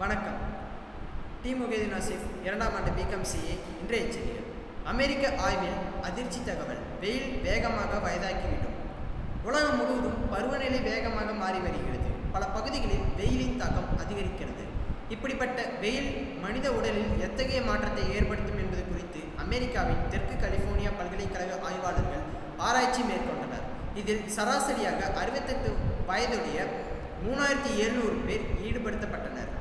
வணக்கம். டி. முகேதின் ஆசிஃப் இரண்டாம் ஆண்டு பிகாம் சிஏ இன்றைய செய்திகள். அமெரிக்க ஆய்வில் அதிர்ச்சி தகவல். வெயில் வேகமாக வயதாக்கிவிடும் உலகம் முழுவதும் பருவநிலை வேகமாக மாறி வருகிறது. பல பகுதிகளில் வெயிலின் தாக்கம் அதிகரிக்கிறது. இப்படிப்பட்ட வெயில் மனித உடலில் எத்தகைய மாற்றத்தை ஏற்படுத்தும் என்பது குறித்து அமெரிக்காவின் தெற்கு கலிபோர்னியா பல்கலைக்கழக ஆய்வாளர்கள் ஆராய்ச்சி மேற்கொண்டனர். இதில் சராசரியாக அறுபத்தெட்டு வயதுடைய மூணாயிரத்தி எழுநூறு பேர் ஈடுபடுத்தப்பட்டனர்.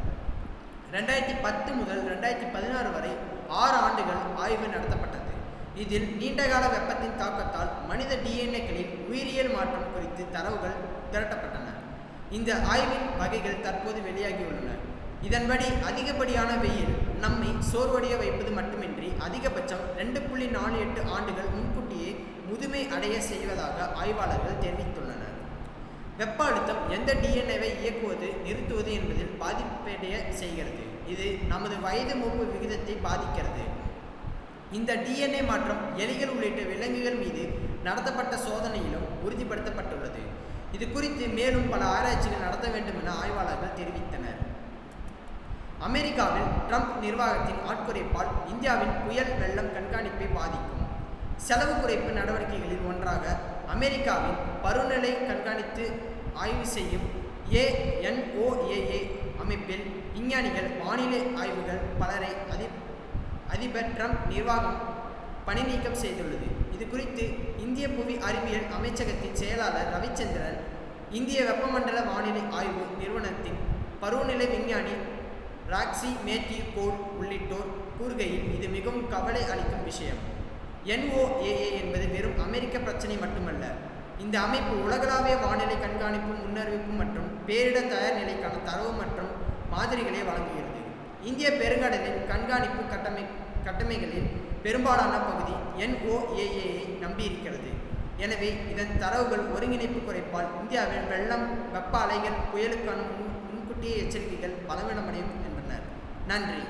ரெண்டாயிரத்தி பத்து முதல் ரெண்டாயிரத்தி பதினாறு வரை ஆறு ஆண்டுகள் ஆய்வு நடத்தப்பட்டது. இதில் நீண்டகால வெப்பத்தின் தாக்கத்தால் மனித டிஎன்ஏக்களில் உயிரியல் மாற்றம் குறித்து தரவுகள் திரட்டப்பட்டன. இந்த ஆய்வின் வகைகள் தற்போது வெளியாகியுள்ளன. இதன்படி அதிகப்படியான வெயில் நம்மை சோர்வடைய வைப்பது மட்டுமின்றி அதிகபட்சம் ரெண்டு புள்ளி நாலு எட்டு ஆண்டுகள் முன்கூட்டியே முதுமை அடைய செய்வதாக ஆய்வாளர்கள் தெரிவித்துள்ளனர். வெப்ப அழுத்தம் எந்த டிஎன்ஏவை இயக்குவது நிறுத்துவது என்பதில் பாதிப்படைய செய்கிறது. இது நமது வயது மூப்பு விகிதத்தை பாதிக்கிறது. இந்த டிஎன்ஏ மாற்றம் எலிகள் உள்ளிட்ட விலங்குகள் மீது நடத்தப்பட்ட சோதனையிலும் உறுதிப்படுத்தப்பட்டுள்ளது. இது குறித்து மேலும் பல ஆராய்ச்சிகள் நடத்த வேண்டும் என ஆய்வாளர்கள் தெரிவித்தனர். அமெரிக்காவில் ட்ரம்ப் நிர்வாகத்தின் ஆட்குறைப்பால் இந்தியாவின் புயல் வெள்ளம் கண்காணிப்பை பாதிக்கும். செலவு குறைப்பு நடவடிக்கைகளில் ஒன்றாக அமெரிக்காவின் பருவநிலை கண்காணித்து ஆய்வு செய்யும் ஏஎன்ஓஏஏ அமைப்பில் விஞ்ஞானிகள் வானிலை ஆய்வுகள் பலரை அதி அதிபர் ட்ரம்ப் நிர்வாகம் பணி நீக்கம் செய்துள்ளது. இது குறித்து இந்திய புவி அறிவியல் அமைச்சகத்தின் செயலாளர் ரவிச்சந்திரன் இந்திய வெப்பமண்டல வானிலை ஆய்வு நிறுவனத்தின் பருவநிலை விஞ்ஞானி ராக்ஸி மேத்யூ கோல் உள்ளிட்டோர் கூறுகையில் இது மிகவும் கவலை அளிக்கும் விஷயம். என்ஓஏஏ என்பது வெறும் அமெரிக்க பிரச்சனை மட்டுமல்ல இந்த அமைப்பு உலகளாவிய வானிலை கண்காணிப்பு முன்னறிவிப்பு மற்றும் பேரிடர் தயார் நிலைக்கான தரவு மற்றும் மாதிரிகளை வழங்குகிறது. இந்திய பெருங்கடலின் கண்காணிப்பு கட்டமை கட்டமைகளில் பெரும்பாலான பகுதி என்ஓஏஏயை நம்பியிருக்கிறது. எனவே இதன் தரவுகள் ஒருங்கிணைப்பு குறைப்பால் இந்தியாவில் வெள்ளம் வெப்ப அலைகள் புயலுக்கான முன் முன்கூட்டிய எச்சரிக்கைகள் பலவீனமடையும் என்றனர் நன்றி.